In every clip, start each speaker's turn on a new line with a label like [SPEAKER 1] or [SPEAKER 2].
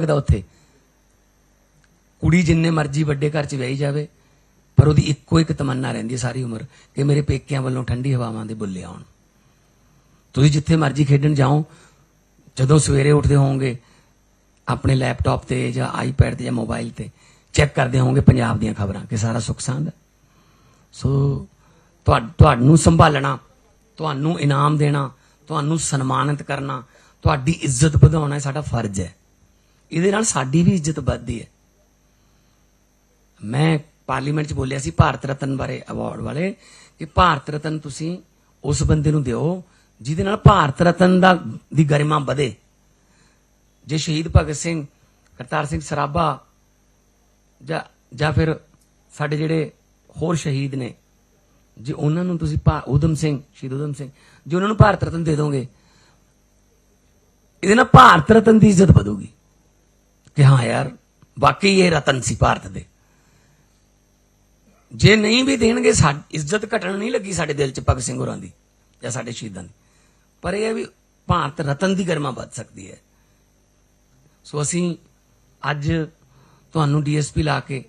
[SPEAKER 1] ਸਕਦਾ ਉੱਥੇ? ਕੁੜੀ ਜਿੰਨੇ ਮਰਜ਼ੀ ਵੱਡੇ ਘਰ 'ਚ ਵਿਆਹੀ ਜਾਵੇ, ਪਰ ਉਹਦੀ ਇੱਕੋ ਇੱਕ ਤਮੰਨਾ ਰਹਿੰਦੀ ਹੈ ਸਾਰੀ ਉਮਰ ਕਿ ਮੇਰੇ ਪੇਕਿਆਂ ਵੱਲੋਂ ਠੰਡੀ ਹਵਾਵਾਂ ਦੇ ਬੁੱਲੇ ਆਉਣ। ਤੁਸੀਂ ਜਿੱਥੇ ਮਰਜ਼ੀ ਖੇਡਣ ਜਾਓ, ਜਦੋਂ ਸਵੇਰੇ ਉੱਠਦੇ ਹੋਵੋਗੇ, ਆਪਣੇ ਲੈਪਟਾਪ ਤੇ ਜਾਂ ਆਈਪੈਡ ਤੇ ਜਾਂ ਮੋਬਾਈਲ ਤੇ ਚੈੱਕ ਕਰਦੇ ਹੋਵੋਗੇ ਪੰਜਾਬ ਦੀਆਂ ਖਬਰਾਂ, ਕਿ ਸਾਰਾ ਸੁੱਖ ਸਾਂਦ ਸੋ, ਤੁਹਾ- ਤੁਹਾਨੂੰ ਸੰਭਾਲਣਾ, ਤੁਹਾਨੂੰ ਇਨਾਮ ਦੇਣਾ, ਤੁਹਾਨੂੰ ਸਨਮਾਨਿਤ ਕਰਨਾ, ਤੁਹਾਡੀ ਇੱਜ਼ਤ ਵਧਾਉਣਾ ਸਾਡਾ ਫਰਜ਼ ਹੈ। ਇਹਦੇ ਨਾਲ ਸਾਡੀ ਵੀ ਇੱਜ਼ਤ ਵੱਧਦੀ ਹੈ। ਮੈਂ ਪਾਰਲੀਮੈਂਟ 'ਚ ਬੋਲਿਆ ਸੀ ਭਾਰਤ ਰਤਨ ਬਾਰੇ ਅਵਾਰਡ ਵਾਲੇ ਕਿ ਭਾਰਤ ਰਤਨ ਤੁਸੀਂ ਉਸ ਬੰਦੇ ਨੂੰ ਦਿਓ ਜਿਹਦੇ ਨਾਲ ਭਾਰਤ ਰਤਨ ਦਾ ਦੀ ਗਰਿਮਾ ਵਧੇ। ਜੇ ਸ਼ਹੀਦ ਭਗਤ ਸਿੰਘ, ਕਰਤਾਰ ਸਿੰਘ ਸਰਾਭਾ ਜਾਂ ਜਾਂ ਫਿਰ ਸਾਡੇ ਜਿਹੜੇ ਹੋਰ ਸ਼ਹੀਦ ਨੇ, ਜੇ ਉਹਨਾਂ ਨੂੰ ਤੁਸੀਂ ਭਾ- ਊਧਮ ਸਿੰਘ, ਸ਼ਹੀਦ ਊਧਮ ਸਿੰਘ, ਜੇ ਉਹਨਾਂ ਨੂੰ ਭਾਰਤ ਰਤਨ ਦੇ ਦੋਗੇ, ਇਹਦੇ ਨਾਲ ਭਾਰਤ ਰਤਨ ਦੀ ਇੱਜ਼ਤ ਵਧੂਗੀ। ਕਿ ਹਾਂ ਯਾਰ, ਵਾਕਈ ਇਹ ਰਤਨ ਸੀ ਭਾਰਤ ਦੇ। ਜੇ ਨਹੀਂ ਵੀ ਦੇਣਗੇ ਸਾਡੀ ਇੱਜ਼ਤ ਘਟਣ ਨਹੀਂ ਲੱਗੀ ਸਾਡੇ ਦਿਲ 'ਚ ਭਗਤ ਸਿੰਘ ਹੋਰਾਂ ਦੀ, ਜਾਂ ਸਾਡੇ ਸ਼ਹੀਦਾਂ ਦੀ। ਪਰ ਇਹ ਹੈ ਵੀ ਭਾਰਤ ਰਤਨ ਦੀ ਗਰਮਾ ਵੱਧ ਸਕਦੀ ਹੈ। ਸੋ ਅਸੀਂ ਅੱਜ ਤੁਹਾਨੂੰ ਡੀਐਸਪੀ ਲਾ ਕੇ,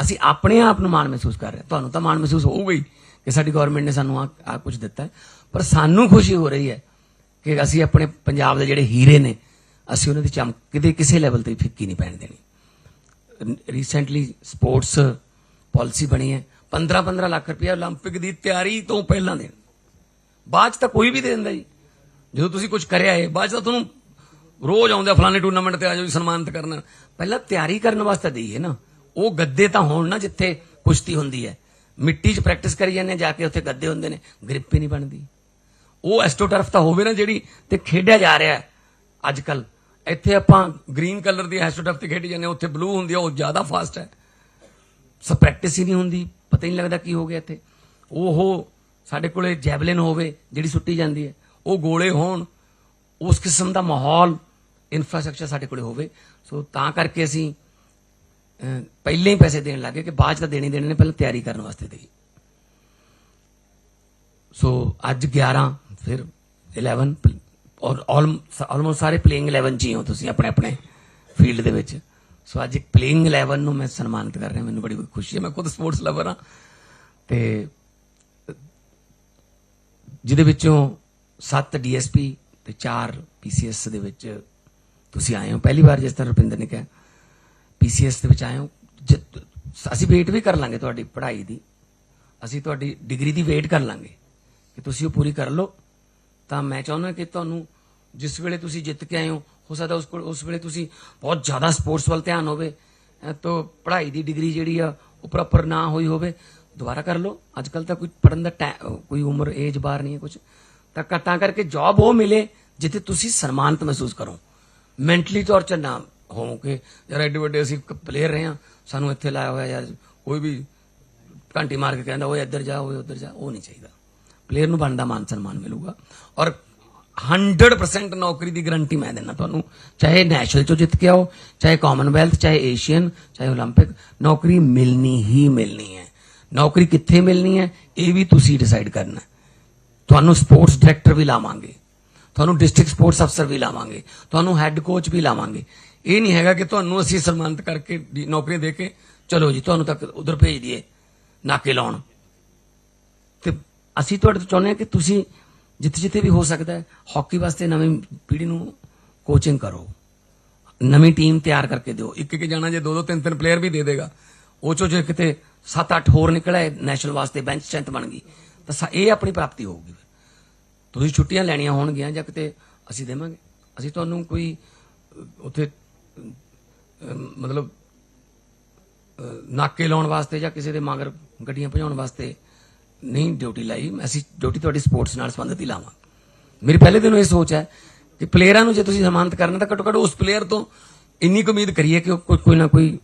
[SPEAKER 1] ਅਸੀਂ ਆਪਣੇ ਆਪ ਨੂੰ ਮਾਣ ਮਹਿਸੂਸ ਕਰ ਰਹੇ ਤੁਹਾਨੂੰ ਤਾਂ ਮਾਣ ਮਹਿਸੂਸ ਹੋਊਗਾ ਹੀ ਕਿ ਸਾਡੀ ਗਵਰਨਮੈਂਟ ਨੇ ਸਾਨੂੰ ਆ ਆ ਕੁਝ ਦਿੱਤਾ ਪਰ ਸਾਨੂੰ ਖੁਸ਼ੀ ਹੋ ਰਹੀ ਹੈ ਕਿ ਅਸੀਂ ਆਪਣੇ ਪੰਜਾਬ ਦੇ ਜਿਹੜੇ ਹੀਰੇ ਨੇ ਅਸੀਂ ਉਹਨਾਂ ਦੀ ਚਮਕ ਕਿਤੇ ਕਿਸੇ ਲੈਵਲ ਤੇ ਵੀ ਫਿੱਕੀ ਨਹੀਂ ਪੈਣ ਦੇਣੀ ਰੀਸੈਂਟਲੀ ਸਪੋਰਟਸ ਪਾਲਿਸੀ ਬਣੀ ਹੈ 15 15 ਲੱਖ ਰੁਪਏ 올림픽 ਦੀ ਤਿਆਰੀ ਤੋਂ ਪਹਿਲਾਂ ਦੇਣ ਬਾਅਦ 'ਚ ਤਾਂ ਕੋਈ ਵੀ ਦੇ ਦਿੰਦਾ ਜੀ ਜਦੋਂ ਤੁਸੀਂ ਕੁਝ ਕਰਿਆ ਹੈ ਬਾਅਦ 'ਚ ਤਾਂ ਤੁਹਾਨੂੰ ਰੋਜ਼ ਆਉਂਦੇ ਆ ਫਲਾਣੇ ਟੂਰਨਾਮੈਂਟ ਤੇ ਆ ਜਾਓ ਜੀ ਸਨਮਾਨਿਤ ਕਰਨਾ ਪਹਿਲਾਂ ਤਿਆਰੀ ਕਰਨ ਵਾਸਤੇ ਦੇਈਏ ਨਾ ਉਹ ਗੱਦੇ ਤਾਂ ਹੋਣ ਨਾ ਜਿੱਥੇ ਕੁਸ਼ਤੀ ਹੁੰਦੀ ਹੈ ਮਿੱਟੀ 'ਚ ਪ੍ਰੈਕਟਿਸ ਕਰੀ ਜਾਂਦੇ ਆ, ਜਾ ਕੇ ਉੱਥੇ ਗੱਦੇ ਹੁੰਦੇ ਨੇ ਗ੍ਰਿਪ ਹੀ ਨਹੀਂ ਬਣਦੀ ਉਹ ਐਸਟੋਟਰਫ ਤਾਂ ਹੋਵੇ ਨਾ ਜਿਹੜੀ ਤੇ ਖੇਡਿਆ ਜਾ ਰਿਹਾ ਹੈ ਅੱਜ ਕੱਲ ਇੱਥੇ ਆਪਾਂ ਗ੍ਰੀਨ ਕਲਰ ਦੀ ਐਸਟੋਟਰਫ ਤੇ ਖੇਡੀ ਜਾਂਦੇ ਹਾਂ, ਉੱਥੇ ਬਲੂ ਹੁੰਦੀ ਆ ਉਹ ਜ਼ਿਆਦਾ ਫਾਸਟ ਹੈ। ਸੋ ਪ੍ਰੈਕਟਿਸ ਹੀ ਨਹੀਂ ਹੁੰਦੀ ਪਤਾ ਹੀ ਨਹੀਂ ਲੱਗਦਾ ਕੀ ਹੋ ਗਿਆ ਇੱਥੇ। ਉਹ ਸਾਡੇ ਕੋਲੇ ਜੈਵਲਿਨ ਹੋਵੇ ਜਿਹੜੀ ਸੁੱਟੀ ਜਾਂਦੀ ਹੈ ਉਹ ਗੋਲੇ ਹੋਣ ਉਸ ਕਿਸਮ ਦਾ ਮਾਹੌਲ ਇਨਫਰਾਸਟ੍ਰਕਚਰ ਸਾਡੇ ਕੋਲੇ ਹੋਵੇ। ਸੋ ਤਾਂ ਕਰਕੇ ਅਸੀਂ ਅਹ, ਪਹਿਲੇ ਹੀ ਪੈਸੇ ਦੇਣ ਲੱਗੇ ਕਿ ਬਾਅਦ ਚ ਤਾਂ ਦੇਣੇ ਦੇਣੇ ਨੇ ਪਹਿਲਾਂ ਤਿਆਰੀ ਕਰਨ ਵਾਸਤੇ ਦੇਈ ਸੋ ਅੱਜ 11 ਫਿਰ 11 ਔਰ ਆਲਮੋਸਟ ਸਾਰੇ ਪਲੇਇੰਗ 11 ਚ ਹੀ ਹੋ ਤੁਸੀਂ ਆਪਣੇ ਆਪਣੇ ਫੀਲਡ ਦੇ ਵਿੱਚ। ਸੋ ਅੱਜ ਇੱਕ ਪਲੇਇੰਗ 11 ਨੂੰ ਮੈਂ ਸਨਮਾਨਿਤ ਕਰ ਰਿਹਾ, ਮੈਨੂੰ ਬੜੀ ਖੁਸ਼ੀ ਹੈ, ਮੈਂ ਖੁਦ ਸਪੋਰਟਸ ਲਵਰ ਹਾਂ। ਤੇ ਜਿਹਦੇ ਵਿੱਚੋਂ 7 ਡੀਐਸਪੀ ਤੇ 4 ਪੀਸੀਐਸ ਦੇ ਵਿੱਚ ਤੁਸੀਂ ਆਏ ਹੋ। ਪਹਿਲੀ ਵਾਰ ਜਿਸ ਤਰ੍ਹਾਂ ਰੁਪਿੰਦਰ ਨੇ ਕਿਹਾ ਪੀਸੀਐਸ ਦੇ ਵਿੱਚ ਆਏ ਹੋ। ਜ- ਅਸੀਂ ਵੇਟ ਵੀ ਕਰ ਲਾਂਗੇ ਤੁਹਾਡੀ ਪੜ੍ਹਾਈ ਦੀ। ਅਸੀਂ ਤੁਹਾਡੀ ਡਿਗਰੀ ਦੀ ਵੇਟ ਕਰ ਲਾਂਗੇ। ਕਿ ਤੁਸੀਂ ਉਹ ਪੂਰੀ ਕਰ ਲਓ, ਤਾਂ ਮੈਂ ਚਾਹੁੰਦਾ ਕਿ ਤੁਹਾਨੂੰ ਜਿਸ ਵੇਲੇ ਤੁਸੀਂ ਜਿੱਤ ਕੇ ਆਏ ਹੋ ਹੋ ਸਕਦਾ ਉਸ ਕੋਲ ਉਸ ਵੇਲੇ ਤੁਸੀਂ ਬਹੁਤ ਜ਼ਿਆਦਾ ਸਪੋਰਟਸ ਵੱਲ ਧਿਆਨ ਹੋਵੇ ਅਹ ਤਾਂ ਪੜ੍ਹਾਈ ਦੀ ਡਿਗਰੀ ਜਿਹੜੀ ਆ, ਉਹ ਪ੍ਰੋਪਰ ਨਾ ਹੋਈ ਹੋਵੇ। ਦੁਬਾਰਾ ਕਰ ਲਓ। ਅੱਜ ਕੱਲ ਤਾਂ ਕੋਈ ਪੜਨ ਦਾ ਟੈ- ਕੋਈ ਉਮਰ ਏਜ ਬਾਰ ਨਹੀਂ ਹੈ ਕੁਝ ਤਾਂ ਕਰ- ਤਾਂ ਕਰਕੇ ਜੌਬ ਉਹ ਮਿਲੇ ਜਿੱਥੇ ਤੁਸੀਂ ਸਨਮਾਨਿਤ ਮਹਿਸੂਸ ਕਰੋ। ਮੈਂਟਲੀ ਤੌਰ 'ਚ ਨਾ ਹੋ ਕਿ ਯਾਰ ਐਡੇ ਵੱਡੇ ਅਸੀਂ ਪਲੇਅਰ ਰਹੇ ਹਾਂ, ਸਾਨੂੰ ਇੱਥੇ ਲਾਇਆ ਹੋਇਆ ਯਾਰ ਕੋਈ ਵੀ ਘੰਟੀ ਮਾਰ ਕੇ ਕਹਿੰਦਾ, ਓਏ ਇੱਧਰ ਜਾ, ਓਏ ਉੱਧਰ ਜਾ। ਉਹ ਨਹੀਂ ਚਾਹੀਦਾ। ਪਲੇਅਰ ਨੂੰ ਬਣਦਾ ਮਾਨ ਸਨਮਾਨ ਮਿਲੂਗਾ। ਔਰ 100% ਨੌਕਰੀ ਦੀ ਗਾਰੰਟੀ ਮੈਂ ਦਿੰਦਾ ਤੁਹਾਨੂੰ ਚਾਹੇ ਨੈਸ਼ਨਲ ਚੋਂ ਜਿੱਤ ਕੇ ਆਓ ਚਾਹੇ ਕਾਮਨਵੈਲਥ ਚਾਹੇ ਏਸ਼ੀਅਨ ਚਾਹੇ 올림픽 ਨੌਕਰੀ ਮਿਲਣੀ ਹੀ ਮਿਲਣੀ ਹੈ ਨੌਕਰੀ ਕਿੱਥੇ ਮਿਲਣੀ ਹੈ ਇਹ ਵੀ ਤੁਸੀਂ ਡਿਸਾਈਡ ਕਰਨਾ ਹੈ ਤੁਹਾਨੂੰ ਸਪੋਰਟਸ ਡਾਇਰੈਕਟਰ ਵੀ ਲਾਵਾਂਗੇ ਤੁਹਾਨੂੰ ਡਿਸਟ੍ਰਿਕਟ ਸਪੋਰਟਸ ਅਫਸਰ ਵੀ ਲਾਵਾਂਗੇ ਤੁਹਾਨੂੰ ਹੈੱਡ ਕੋਚ ਵੀ ਲਾਵਾਂਗੇ ਇਹ ਨਹੀਂ ਹੈਗਾ ਕਿ ਤੁਹਾਨੂੰ ਅਸੀਂ ਸਨਮਾਨਿਤ ਕਰਕੇ ਦੀ- ਨੌਕਰੀ ਦੇ ਕੇ ਚਲੋ ਜੀ ਤੁਹਾਨੂੰ ਤੱਕ ਉਧਰ ਭੇਜ ਦਈਏ ਨਾਕੇ ਲਾਉਣ ਤੇ ਅਸੀਂ ਤੁਹਾਡੇ ਤੋਂ ਚਾਹੁੰਦੇ ਹਾਂ ਕਿ ਤੁਸੀਂ ਜਿੱਥੇ ਜਿੱਥੇ ਵੀ ਹੋ ਸਕਦਾ ਹੈ ਹਾਕੀ ਵਾਸਤੇ ਨਵੀਂ ਪੀੜ੍ਹੀ ਨੂੰ ਕੋਚਿੰਗ ਕਰੋ। ਨਵੀਂ ਟੀਮ ਤਿਆਰ ਕਰਕੇ ਦਿਓ। ਇੱਕ ਇੱਕ ਜਾਣਾ ਜੇ ਦੋ ਦੋ ਤਿੰਨ ਤਿੰਨ ਪਲੇਅਰ ਵੀ ਦੇ ਦੇਗਾ, ਉਹ ਚੋਂ ਜੇ ਕਿਤੇ 7-8 ਹੋਰ ਨਿਕਲੇ ਨੈਸ਼ਨਲ ਵਾਸਤੇ ਬੈਂਚ ਸਟ੍ਰੈਂਥ ਬਣ ਗਈ, ਤਾਂ ਸਾ- ਇਹ ਆਪਣੀ ਪ੍ਰਾਪਤੀ ਹੋਊਗੀ। ਤੁਸੀਂ ਛੁੱਟੀਆਂ ਲੈਣੀਆਂ ਹੋਣਗੀਆਂ ਜਾਂ ਕਿਤੇ ਅਸੀਂ ਦੇਵਾਂਗੇ। ਅਸੀਂ ਤੁਹਾਨੂੰ ਕੋਈ ਉੱਥੇ ਮਤਲਬ ਨਾਕੇ ਲਾਉਣ ਵਾਸਤੇ ਜਾਂ ਕਿਸੇ ਦੇ ਮਗਰ ਗੱਡੀਆਂ ਭਜਾਉਣ ਵਾਸਤੇ ਨਹੀਂ ਡਿਊਟੀ ਲਾਈ ਅਸੀਂ ਡਿਊਟੀ ਤੁਹਾਡੀ ਸਪੋਰਟਸ ਨਾਲ ਸੰਬੰਧਿਤ ਹੀ ਲਾਵਾਂਗੇ ਮੇਰੀ ਪਹਿਲੇ ਦਿਨੋਂ ਇਹ ਸੋਚ ਹੈ ਕਿ ਪਲੇਅਰਾਂ ਨੂੰ ਜੇ ਤੁਸੀਂ ਜ਼ਮਾਨਤ ਕਰਨਾ ਤਾਂ ਘੱਟੋ ਘੱਟ ਉਸ ਪਲੇਅਰ ਤੋਂ ਇੰਨੀ ਕੁ ਉਮੀਦ ਕਰੀਏ ਕਿ ਉਹ ਕੋਈ ਕੋਈ ਨਾ ਕੋਈ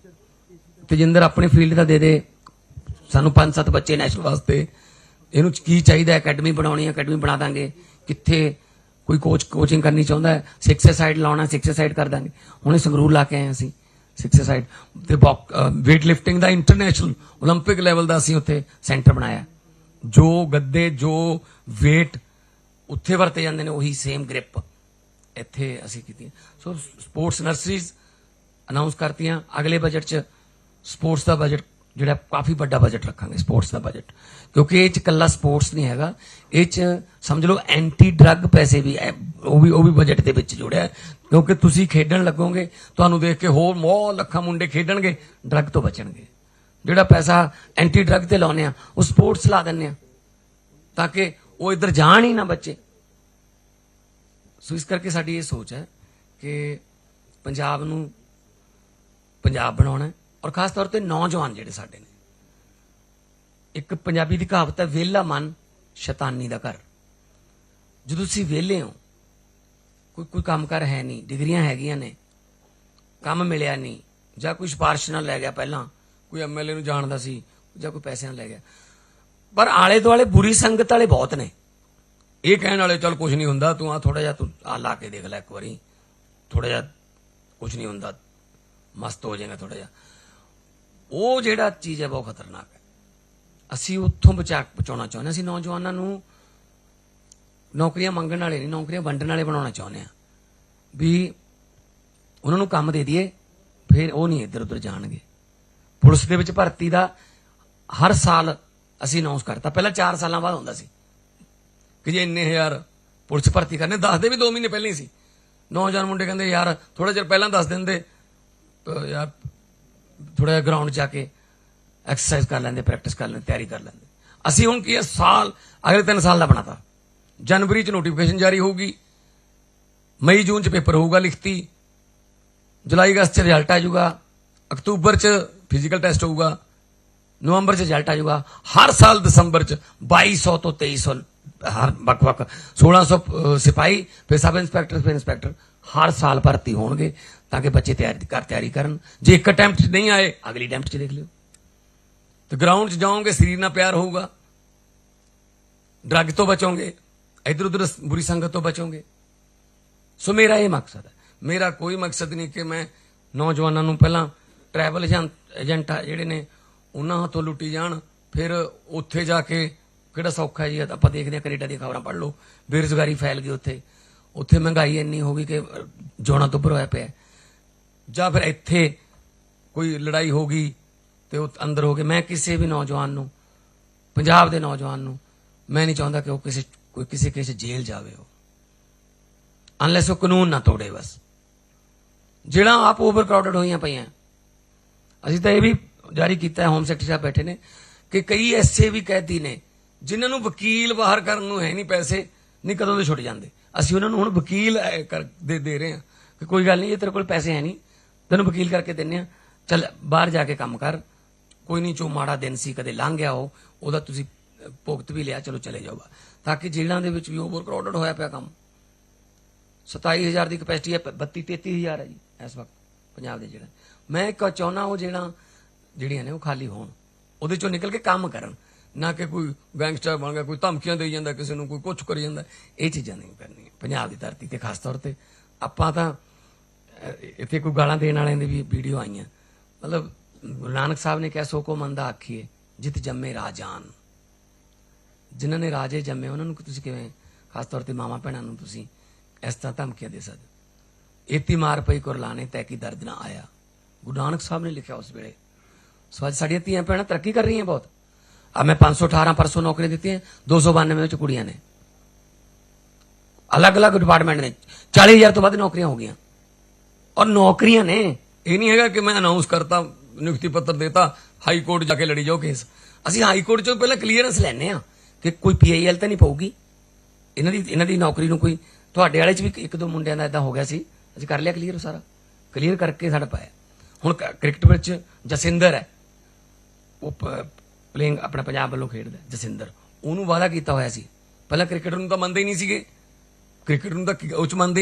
[SPEAKER 1] ਤੇਜਿੰਦਰ ਆਪਣੇ ਫੀਲਡ ਦਾ ਦੇ ਦੇ ਸਾਨੂੰ ਪੰਜ ਸੱਤ ਬੱਚੇ ਨੈਸ਼ਨਲ ਵਾਸਤੇ ਇਹਨੂੰ ਕੀ ਚਾਹੀਦਾ ਅਕੈਡਮੀ ਬਣਾਉਣੀ ਹੈ ਅਕੈਡਮੀ ਬਣਾ ਦਾਂਗੇ ਕਿੱਥੇ ਕੋਈ ਕੋਚ ਕੋਚਿੰਗ ਕਰਨੀ ਚਾਹੁੰਦਾ ਹੈ ਸਿਕਸ ਸਾਈਡ ਲਾਉਣਾ ਸਿਕਸ ਸਾਈਡ ਕਰ ਦਾਂਗੇ ਹੁਣੇ ਸੰਗਰੂਰ ਲਾ ਕੇ ਆਏ ਹਾਂ ਅਸੀਂ ਸਿਕਸ ਸਾਈਡ ਤੇ weight lifting ਦਾ ਇੰਟਰਨੈਸ਼ਨਲ 올림픽 ਲੈਵਲ ਦਾ ਅਸੀਂ ਉੱਥੇ ਸੈਂਟਰ ਬਣਾਇਆ ਜੋ ਗੱਦੇ, ਜੋ weight ਉੱਥੇ ਵਰਤੇ ਜਾਂਦੇ ਨੇ, ਉਹੀ ਸੇਮ ਗ੍ਰਿਪ ਇੱਥੇ ਅਸੀਂ ਕੀਤੀ ਸੋ ਸਪੋਰਟਸ ਨਰਸਰੀਜ਼ ਅਨਾਉਂਸ ਕਰਤੀਆਂ। ਅਗਲੇ ਬਜਟ 'ਚ ਸਪੋਰਟਸ ਦਾ ਬਜਟ ਜਿਹੜਾ ਕਾਫੀ ਵੱਡਾ ਬਜਟ ਰੱਖਾਂਗੇ ਸਪੋਰਟਸ ਦਾ ਬਜਟ ਕਿਉਂਕਿ ਇਹ 'ਚ ਕੱਲਾ ਸਪੋਰਟਸ ਨਹੀਂ ਹੈਗਾ। ਇਹ 'ਚ ਸਮਝ ਲਓ ਐਂਟੀ ਡਰੱਗ ਪੈਸੇ ਵੀ ਹੈ ਉਹ ਵੀ ਉਹ ਵੀ ਬਜਟ ਦੇ ਵਿੱਚ ਜੁੜਿਆ ਕਿਉਂਕਿ ਤੁਸੀਂ ਖੇਡਣ ਲੱਗੋਗੇ, ਤੁਹਾਨੂੰ ਦੇਖ ਕੇ ਹੋਰ ਬਹੁਤ ਲੱਖਾਂ ਮੁੰਡੇ ਖੇਡਣਗੇ ਡਰੱਗ ਤੋਂ ਬਚਣਗੇ। ਜਿਹੜਾ ਪੈਸਾ ਐਂਟੀ ਡਰੱਗ ਤੇ ਲਾਉਨੇ ਆ, ਉਹ ਸਪੋਰਟਸ ਲਾ ਦਿੰਨੇ ਆ। ਤਾਂ ਕਿ ਉਹ ਇੱਧਰ ਜਾਣ ਹੀ ਨਾ ਬੱਚੇ। ਸੋ ਇਸ ਕਰਕੇ ਸਾਡੀ ਇਹ ਸੋਚ ਹੈ ਕਿ ਪੰਜਾਬ ਨੂੰ ਪੰਜਾਬ ਬਣਾਉਣਾ ਔਰ ਖਾਸ ਤੌਰ ਤੇ ਨੌਜਵਾਨ ਜਿਹੜੇ ਸਾਡੇ ਨੇ। ਇੱਕ ਪੰਜਾਬੀ ਦੀ ਕਹਾਵਤ ਹੈ, ਵਿਹਲਾ ਮਨ ਸ਼ੈਤਾਨੀ ਦਾ ਘਰ। ਜਦੋਂ ਤੁਸੀਂ ਵਿਹਲੇ ਹੋ, ਕੋਈ ਕੋਈ ਕੰਮ ਕਰ ਹੈ ਨਹੀਂ, ਡਿਗਰੀਆਂ ਹੈਗੀਆਂ ਨੇ, ਕੰਮ ਮਿਲਿਆ ਨਹੀਂ, ਜਾਂ ਕੋਈ ਸਿਫਾਰਿਸ਼ ਨਾਲ ਲੈ ਗਿਆ ਪਹਿਲਾਂ ਕੋਈ ਐਮਐਲਏ ਨੂੰ ਜਾਣਦਾ ਸੀ ਜਾਂ ਕੋਈ ਪੈਸਿਆਂ ਨਾਲ ਲੈ ਗਿਆ। ਪਰ ਆਲੇ ਦੁਆਲੇ ਬੁਰੀ ਸੰਗਤ ਵਾਲੇ ਬਹੁਤ ਨੇ। ਇਹ ਕਹਿਣ ਵਾਲੇ, ਚੱਲ ਕੁਝ ਨਹੀਂ ਹੁੰਦਾ, ਤੂੰ ਆ ਥੋੜਾ ਜਿਹਾ ਤੂੰ ਆ ਲਾ ਕੇ ਦੇਖ ਲੈ ਇੱਕ ਵਾਰੀ। ਥੋੜਾ ਜਿਹਾ ਕੁਝ ਨਹੀਂ ਹੁੰਦਾ। ਮਸਤ ਹੋ ਜਾਏਗਾ ਥੋੜਾ ਜਿਹਾ। ਉਹ ਜਿਹੜਾ ਚੀਜ਼ ਹੈ ਬਹੁਤ ਖਤਰਨਾਕ ਹੈ। ਅਸੀਂ ਉੱਥੋਂ ਬਚਾ ਬਚਾਉਣਾ ਚਾਹੁੰਦੇ ਹਾਂ। ਅਸੀਂ ਨੌਜਵਾਨਾਂ ਨੂੰ ਨੌਕਰੀਆਂ ਮੰਗਣ ਵਾਲੇ ਨਹੀਂ, ਨੌਕਰੀਆਂ ਵੰਡਣ ਵਾਲੇ ਬਣਾਉਣਾ ਚਾਹੁੰਦੇ ਆ ਵੀ ਉਹਨਾਂ ਨੂੰ ਕੰਮ ਦੇ ਦਈਏ, ਫਿਰ ਉਹ ਨਹੀਂ ਇੱਧਰ ਉੱਧਰ ਜਾਣਗੇ। ਪੁਲਿਸ ਦੇ ਵਿੱਚ ਭਰਤੀ ਦਾ ਹਰ ਸਾਲ ਅਸੀਂ ਅਨਾਉਂਸ ਕਰਤਾ। ਪਹਿਲਾਂ 4 ਸਾਲਾਂ ਬਾਅਦ ਹੁੰਦਾ ਸੀ। ਕਿ ਜੇ ਇੰਨੇ ਹਜ਼ਾਰ ਪੁਲਿਸ ਭਰਤੀ ਕਰਨੇ ਦੱਸਦੇ ਵੀ 2 ਮਹੀਨੇ ਪਹਿਲਾਂ ਹੀ ਸੀ। ਨੌਜਵਾਨ ਮੁੰਡੇ ਕਹਿੰਦੇ, ਯਾਰ ਥੋੜਾ ਚਿਰ ਪਹਿਲਾਂ ਦੱਸ ਦਿੰਦੇ ਯਾਰ ਥੋੜਾ ਜਿਹਾ ਗਰਾਊਂਡ ਜਾ ਕੇ ਐਕਸਰਸਾਈਜ਼ ਕਰ ਲੈਂਦੇ ਪ੍ਰੈਕਟਿਸ ਕਰ ਲੈਂਦੇ, ਤਿਆਰੀ ਕਰ ਲੈਂਦੇ। ਅਸੀਂ ਹੁਣ ਕੀ ਹੈ ਸਾਲ, ਅਗਲੇ 3 ਸਾਲ ਦਾ ਬਣਾਤਾ। ਜਨਵਰੀ ਚ ਨੋਟੀਫਿਕੇਸ਼ਨ ਜਾਰੀ ਹੋਊਗੀ। ਮਈ, ਜੂਨ ਚ ਪੇਪਰ ਹੋਊਗਾ ਲਿਖਤੀ। ਜੁਲਾਈ, ਅਗਸਤ ਚ ਰਿਜ਼ਲਟ ਆ ਜਾਊਗਾ। ਅਕਤੂਬਰ ਚ ਫਿਜ਼ੀਕਲ ਟੈਸਟ ਹੋਊਗਾ ਨਵੰਬਰ ਚ ਰਿਜ਼ਲਟ ਆ ਜਾਊਗਾ ਹਰ ਸਾਲ ਦਸੰਬਰ ਚ 2200 ਤੋਂ 2300 ਹਰ ਵੱਖ ਵੱਖ 1600 ਅਹ, ਸਿਪਾਹੀ ਫਿਰ ਸਬ ਇੰਸਪੈਕਟਰ ਫਿਰ ਇੰਸਪੈਕਟਰ ਹਰ ਸਾਲ ਭਰਤੀ ਹੋਣਗੇ ਤਾਂ ਕਿ ਬੱਚੇ ਤਿਆਰੀ ਕਰ ਤਿਆਰੀ ਕਰਨ। ਜੇ ਇੱਕ ਅਟੈਂਪਟ 'ਚ ਨਹੀਂ ਆਏ ਅਗਲੀ ਅਟੈਂਪਟ ਚ ਦੇਖ ਲਿਓ। ਤੇ ਗਰਾਊਂਡ 'ਚ ਜਾਓਗੇ ਸਰੀਰ ਨਾਲ ਪਿਆਰ ਹੋਊਗਾ। ਡਰੱਗ ਤੋਂ ਬਚੋਗੇ ਇਧਰ ਉਧਰ ਬੁਰੀ ਸੰਗਤ ਤੋਂ ਬਚੋਗੇ। ਸੋ ਮੇਰਾ ਇਹ ਮਕਸਦ ਹੈ। ਮੇਰਾ ਕੋਈ ਮਕਸਦ ਨਹੀਂ ਕਿ ਮੈਂ ਨੌਜਵਾਨਾਂ ਨੂੰ ਪਹਿਲਾਂ ਟਰੈਵਲ ਏਜੰਟ ਆ ਜਿਹੜੇ ਨੇ ਉਹਨਾਂ ਹੱਥੋਂ ਲੁੱਟੀ ਜਾਣ ਫਿਰ ਉੱਥੇ ਜਾ ਕੇ ਕਿਹੜਾ ਸੌਖਾ ਜੀ ਆਪਾਂ ਦੇਖਦੇ ਹਾਂ ਕੈਨੇਡਾ ਦੀਆਂ ਖਬਰਾਂ ਪੜ੍ਹ ਲਓ। ਬੇਰੁਜ਼ਗਾਰੀ ਫੈਲ ਗਈ ਉੱਥੇ। ਉੱਥੇ ਮਹਿੰਗਾਈ ਇੰਨੀ ਹੋ ਗਈ ਕਿ ਅਹ, ਤੋਂ ਦੁੱਭਰ ਹੋਇਆ ਪਿਆ। ਜਾਂ ਫਿਰ ਇੱਥੇ ਕੋਈ ਲੜਾਈ ਹੋ ਗਈ ਤੇ ਉਹ ਅੰਦਰ ਹੋ ਕੇ ਮੈਂ ਕਿਸੇ ਵੀ ਨੌਜਵਾਨ ਨੂੰ ਪੰਜਾਬ ਦੇ ਨੌਜਵਾਨ ਨੂੰ ਮੈਂ ਨਹੀਂ ਚਾਹੁੰਦਾ ਕਿ ਉਹ ਕਿਸੇ ਕੋਈ ਕਿਸੇ ਕਿਸੇ ਜੇਲ੍ਹ ਜਾਵੇ ਉਹ। ਅਨਲੈਸ ਉਹ ਕਾਨੂੰਨ ਨਾ ਤੋੜੇ ਬਸ। ਜਿਹੜਾ ਆਪ ਓਵਰ ਕਰਾਊਡਡ ਹੋਈਆਂ ਪਈਆਂ। ਅਸੀਂ ਤਾਂ ਇਹ ਵੀ ਜਾਰੀ ਕੀਤਾ ਹੈ ਹੋਮ ਸੈਕਟਰੀ ਸਾਹਿਬ ਬੈਠੇ ਨੇ, ਕਿ ਕਈ ਐਸੇ ਵੀ ਕੈਦੀ ਨੇ ਜਿਨ੍ਹਾਂ ਨੂੰ ਵਕੀਲ ਬਾਹਰ ਕਰਨ ਨੂੰ ਹੈ ਨਹੀਂ ਪੈਸੇ, ਨਹੀਂ ਕਦੋਂ ਦੇ ਛੁੱਟ ਜਾਂਦੇ। ਅਸੀਂ ਉਹਨਾਂ ਨੂੰ ਹੁਣ ਵਕੀਲ ਦੇ ਦੇ ਰਹੇ ਹਾਂ ਕਿ ਕੋਈ ਗੱਲ ਨਹੀਂ, ਇਹ ਤੇਰੇ ਕੋਲ ਪੈਸੇ ਹੈ ਨਹੀਂ, ਤੈਨੂੰ ਵਕੀਲ ਕਰਕੇ ਦਿੰਨੇ ਆ ਚੱਲ, ਬਾਹਰ ਜਾ ਕੇ ਕੰਮ ਕਰ। ਕੋਈ ਨਹੀਂ, ਜੋ ਮਾੜਾ ਦਿਨ ਸੀ, ਕਦੇ ਲੰਘ ਗਿਆ ਉਹ, ਉਹਦਾ ਤੁਸੀਂ ਭੁਗਤ ਵੀ ਲਿਆ, ਚਲੋ ਚਲੇ ਜਾਓ ਤਾਂ ਕਿ ਜੇਲ੍ਹਾਂ ਦੇ ਵਿੱਚ ਵੀ ਓਵਰ ਕਰਾਊਡਡ ਹੋਇਆ ਪਿਆ ਕੰਮ। 27000 ਦੀ ਕਪੈਸਿਟੀ ਹੈ 32 33000 ਹੈ ਜੀ, ਇਸ ਵਕਤ ਪੰਜਾਬ ਦੇ ਜਿਹੜਾ ਮੈਂ ਇੱਕ ਚਾਹੁੰਦਾ ਉਹ ਜਿਹੜਾ ਜਿਹੜੀਆਂ ਨੇ ਉਹ ਖਾਲੀ ਹੋਣ। ਉਹਦੇ ਚੋਂ ਨਿਕਲ ਕੇ ਕੰਮ ਕਰਨ। ਨਾ ਕਿ ਕੋਈ ਗੈਂਗਸਟਰ ਬਣ ਗਿਆ, ਕੋਈ ਧਮਕੀਆਂ ਦੇਈ ਜਾਂਦਾ, ਕਿਸੇ ਨੂੰ ਕੋਈ ਕੁਝ ਕਰੀ ਜਾਂਦਾ। ਇਹ ਚੀਜ਼ਾਂ ਨਹੀਂ ਕਰਨੀਆਂ। ਪੰਜਾਬ ਦੀ ਧਰਤੀ ਤੇ ਖਾਸ ਤੌਰ ਤੇ ਆਪਾਂ ਤਾਂ ਇੱਥੇ ਕੋਈ ਗਾਲਾਂ ਦੇਣ ਵਾਲਿਆਂ ਦੀ ਵੀ ਵੀਡੀਓ ਆਈਆਂ। ਮਤਲਬ, ਗੁਰੂ ਨਾਨਕ ਸਾਹਿਬ ਨੇ ਕਿਹਾ ਸੋ ਕੋ ਮੰਦਾ ਆਖੀਏ, ਜਿਤ ਜੰਮੇ ਰਾਜਾਨ। ਜਿਨ੍ਹਾਂ ਨੇ ਰਾਜੇ ਜੰਮੇ, ਉਹਨਾਂ ਨੂੰ ਤੁਸੀਂ ਕਿਵੇਂ, ਖਾਸ ਤੌਰ ਤੇ ਮਾਮਾ ਭੈਣਾਂ ਨੂੰ ਤੁਸੀਂ ਇਸ ਤਰ੍ਹਾਂ ਧਮਕੀਆਂ ਦੇ ਸਕਦੇ ਹੋ? ਏਤੀ ਮਾਰ ਪਈ ਕੁਰਲਾਣੇ ਤੈ ਕੀ ਦਰਦ ਨਾ ਆਇਆ? ਗੁਰੂ ਨਾਨਕ ਸਾਹਿਬ ਨੇ ਲਿਖਿਆ ਉਸ ਵੇਲੇ। ਸੋ ਅੱਜ ਸਾਡੀਆਂ ਧੀਆਂ ਭੈਣਾਂ ਤਰੱਕੀ ਕਰ ਰਹੀਆਂ ਬਹੁਤ। ਆ ਮੈਂ 518 ਪਰਸੋਂ ਨੌਕਰੀਆਂ ਦਿੱਤੀਆਂ 292 ਵਿੱਚ ਕੁੜੀਆਂ ਨੇ। ਅਲੱਗ-ਅਲੱਗ ਡਿਪਾਰਟਮੈਂਟ ਨੇ 40000 ਤੋਂ ਵੱਧ ਨੌਕਰੀਆਂ ਹੋ ਗਈਆਂ। ਔਰ ਨੌਕਰੀਆਂ ਨੇ, ਇਹ ਨਹੀਂ ਹੈਗਾ ਕਿ ਮੈਂ ਅਨਾਉਂਸ ਕਰਤਾ, ਨਿਯੁਕਤੀ ਪੱਤਰ ਦੇਤਾ ਹਾਈ ਕੋਰਟ ਜਾ ਕੇ ਲੜੀ ਜਾਓ ਕੇਸ ਅਸੀਂ ਹਾਈ ਕੋਰਟ ਚੋਂ ਪਹਿਲਾਂ ਕਲੀਅਰੈਂਸ ਲੈਣੇ ਆ ਕਿ ਕੋਈ ਪੀਆਈਐਲ ਤਾਂ ਨਹੀਂ ਪਊਗੀ। ਇਹਨਾਂ ਦੀ ਇਹਨਾਂ ਦੀ ਨੌਕਰੀ ਨੂੰ ਕੋਈ, ਤੁਹਾਡੇ ਵਾਲੇ ਚ ਵੀ ਇੱਕ ਦੋ ਮੁੰਡਿਆਂ ਦਾ ਇਦਾਂ ਹੋ ਗਿਆ ਸੀ। ਅਸੀਂ ਕਰ ਲਿਆ ਕਲੀਅਰ ਸਾਰਾ। ਕਲੀਅਰ ਕਰਕੇ ਸਾਡਾ ਪਾਇਆ। ਹੁਣ ਕ- ਕ੍ਰਿਕਟ ਵਿੱਚ ਜਸਿੰਦਰ ਹੈ। ਉਹ ਪਲੇਇੰਗ ਆਪਣਾ ਪੰਜਾਬ ਵੱਲੋਂ ਖੇਡਦਾ ਜਸਿੰਦਰ। ਉਹਨੂੰ ਵਾਅਦਾ ਕੀਤਾ ਹੋਇਆ ਸੀ। ਪਹਿਲਾਂ ਕ੍ਰਿਕਟਰ ਨੂੰ ਤਾਂ ਮੰਨਦੇ ਹੀ ਨਹੀਂ ਸੀਗੇ। ਕ੍ਰਿਕਟ ਨੂੰ ਤਾਂ ਉਹ ਚ ਮੰਨਦੇ ਨਹੀਂ